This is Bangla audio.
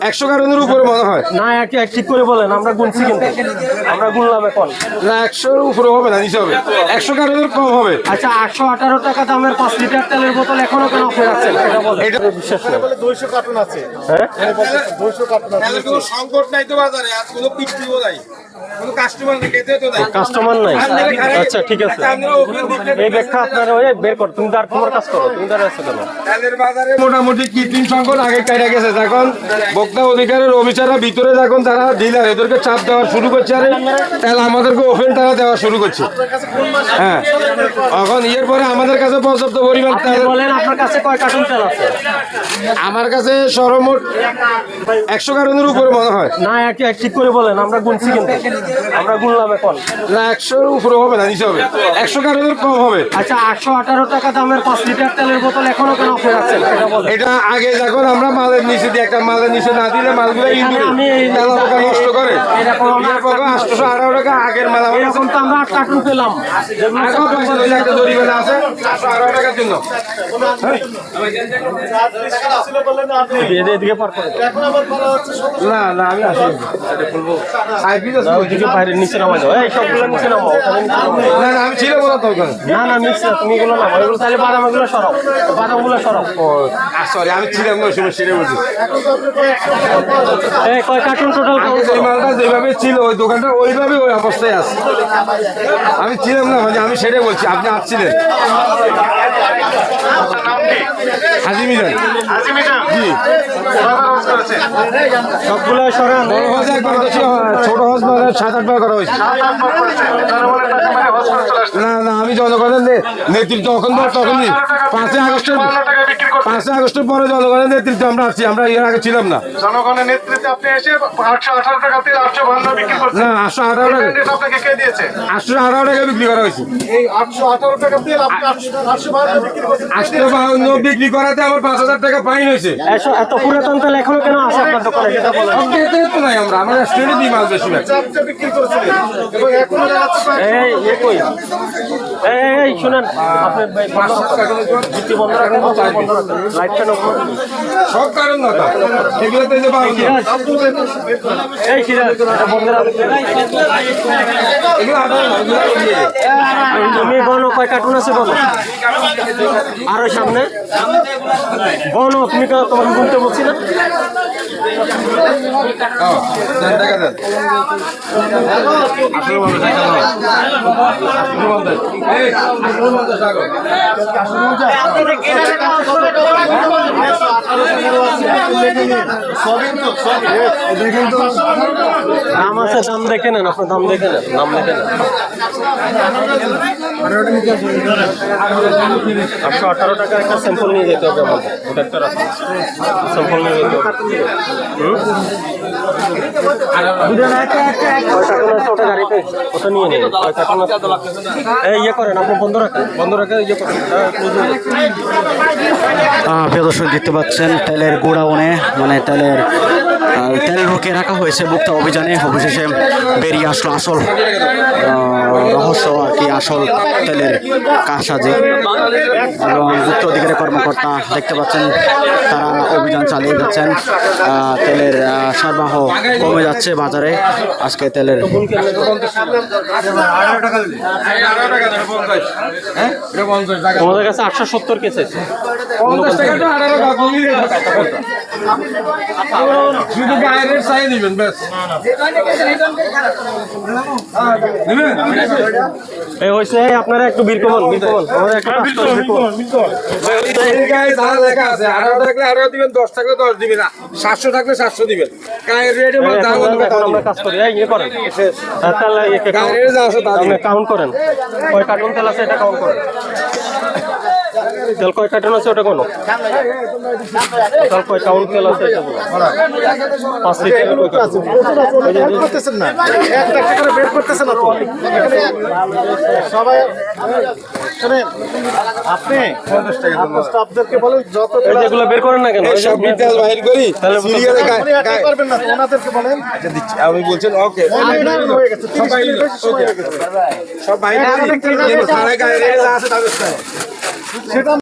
একশো কার্টনের উপরে মনে হয়। না এক এক ঠিক করে বলেন আমরা গুনছি কিন্তু। আমরা গুনলাম এখন। না একশোর উপরে হবে না নিচে হবে। একশো কার্টনের কম হবে। আচ্ছা আটশো আঠারো টাকা দামের পাঁচ লিটার তেলের বোতল এখনও কেন অফার আছে? এটা বলেন। এটা- বিশ্বাস নেই দুইশো কার্টুন আছে। হ্যাঁ? দুইশো কার্টুন আছে। সংকট নাই তো বাজারে কোনো কাস্টমার আচ্ছা ঠিক আছে। এই ব্যাখ্যা আপনার ওই বের কর তুমি তার তোমার কাজ করো তুমি মোটামুটি কৃত্রিম সংকট আগে কেটে গেছে। এখন ভোক্তা অধিকারের অফিসাররা ভিতরে যখন তারা ডিলার এদেরকে চাপ দেওয়া শুরু করছে আরে তাহলে আমাদেরকে ওপেন তারা দেওয়া শুরু করছে। হ্যাঁ। এখন ইয়ের পরে আমাদের কাছে পর্যাপ্ত পরিমাণ আমার কাছে সর্বমোট একশো কার্টনের উপরে মনে হয়। না ঠিক করে বলেন আমরা গুনছি কিন্তু। আমরা গুনলাম এখন। না একশোর উপরে হবে না নিচে হবে। একশো কার্টনের কম হবে। আচ্ছা আটশো আঠারো টাকা দামের পাঁচ লিটার তেলের বোতল এখনও কেন অফার আছে? এটা আগে যখন আমরা মালের নিচে দিয়ে একটা মালের নিচে না দিলে মালগুলো ইঁদুরে তেলা পোকা নষ্ট করে। আটশোশো আঠারো টাকা আগের মাল এরকম তো আমরা আট পেলাম। যেগুলো পয়সা দিলে একটা জরিমানা আছে আটশো আঠারো টাকার জন্য। না না আমি আসি। বাইরে নিচে সবগুলো নামাও। না না আমি না না মিক্স না তুমি তাহলে বাদাম বাদামগুলো সরাও। সরি আমি ছিলাম না সেরে বলছি এই কয় কার্টুন টোটাল আগে মালটা যেভাবে ছিল ওই দোকানটা ওইভাবে ওই অবস্থায় আছে। আমি ছিলাম না মানে আমি সেটাই বলছি আপনি আসছিলেন। হাজি মিজান। জি। সবগুলো সরান। বড় হজ একবার বেশি ছোট হজ সাত আট বার করা হয়েছে। না না আমি জনগণের নেতৃত্ব তখন তখনই। পাঁচই আগস্টের পাঁচই আগস্টের পরে জনগণের নেতৃত্বে আমরা আসছি আমরা এর আগে ছিলাম না। জনগণের নেতৃত্বে আপনি এসে আটশো আঠারো টাকা তেল আটশো বান্ন বিক্রি করছেন। না আটশো আঠারো টাকা। আপনাকে কে দিয়েছে? আটশো আঠারো টাকা বিক্রি করা হয়েছে। এই আটশো আঠারো টাকা তেল আপনি আটশো- বান্ন বিক্রি করছেন। আটশো বাহান্ন বিক্রি করাতে আমার পাঁচ হাজার টাকা ফাইন হয়েছে। এত পুরাতন তেল এখনও কেন আছে আপনার দোকানে? সেটা বলেন তো নাই আমরা আমরা স্টেটে দিই মাল চারটে বিক্রি করেছিলেন এবং এখন এই এ কই? এই এই শুনেন আপনি ভাই বন্ধ রাখেন। বন্ধ রাখেন। বন্ধ রাখেন লাইট ফ্যান অফ করুন। সব কারণ না যে এই ইয়ে। তুমি বলো কয় কার্টুন আছে বলো আরও সামনে বলো তুমি তোমাকে বলতে বলছি না হ্যাঁ, Yes, দাম আছে দাম দেখে নেন আপনার দাম দেখে নেন নাম দেখে নেন। একশো আঠারো টাকা একটা স্যাম্পল নিয়ে যেতে হবে আমাদের। ওটা একটা স্যাম্পল নিয়ে যেতে গাড়িতে ওটা নিয়ে ইয়ে করেন আপনি বন্ধ বন্ধ ইয়ে করেন। হ্যাঁ, দর্শক দেখতে পাচ্ছেন তেলের গোডাউনে মানে তেলের তেল ঢুকে রাখা হয়েছে, মুক্তা অভিযানে। অবশেষে বেরিয়ে আসলো আসল রহস্য আর কি আসল তেলের কাসাজে এবং যুক্ত অধিকারী কর্মকর্তা দেখতে পাচ্ছেন তারা অভিযান চালিয়ে যাচ্ছেন আহ, তেলের সরবরাহ কমে যাচ্ছে বাজারে আজকে তেলের। হ্যাঁ? আমাদের কাছে আটশো সত্তর কেস। শুধু চাই দিবেন ব্যাস এই হয়েছে আপনারা একটু বীর কমান বীর কমান আমাদের একটা কাজ করে বীর কমান। এই গায়ে যা লেখা আছে। আঠারো থাকলে আঠারো দিবেন দশ থাকলে দশ দিবেন না। সাতশো থাকলে সাতশো দিবেন। গায়ের রেট আমরা কাজ করি। ইয়ে করেন। হ্যাঁ, তাহলে গায়ের রেট যা আছে তা কাউন্ট করেন। কয় কার্টুন তেল আছে এটা কাউন্ট করেন। তেল কয় কার্টুন আছে ওটা কোনো তেল কয় কাউন্ট তেল আছে এটা বলো। পাঁচ লিটার কয় কার্টুন করতেছেন না একটা একটা করে বের করতেছেন না তো। সবাই শোনেন আপনি আপনার স্টাফদেরকে বলেন যত এই বের করেন না কেন? এই এই যে- সব বিদ্যাল বাহির করি সিরিয়ালে আপনি পারবেন না ওনাদেরকে বলেন। দিচ্ছি। আমি বলছেন ওকে হয়ে গেছে। তিরিশ মিনিট বেশি সময় হয়ে গেছে। সব বাইরে করি। সারা গায়ের আছে। তা সেটা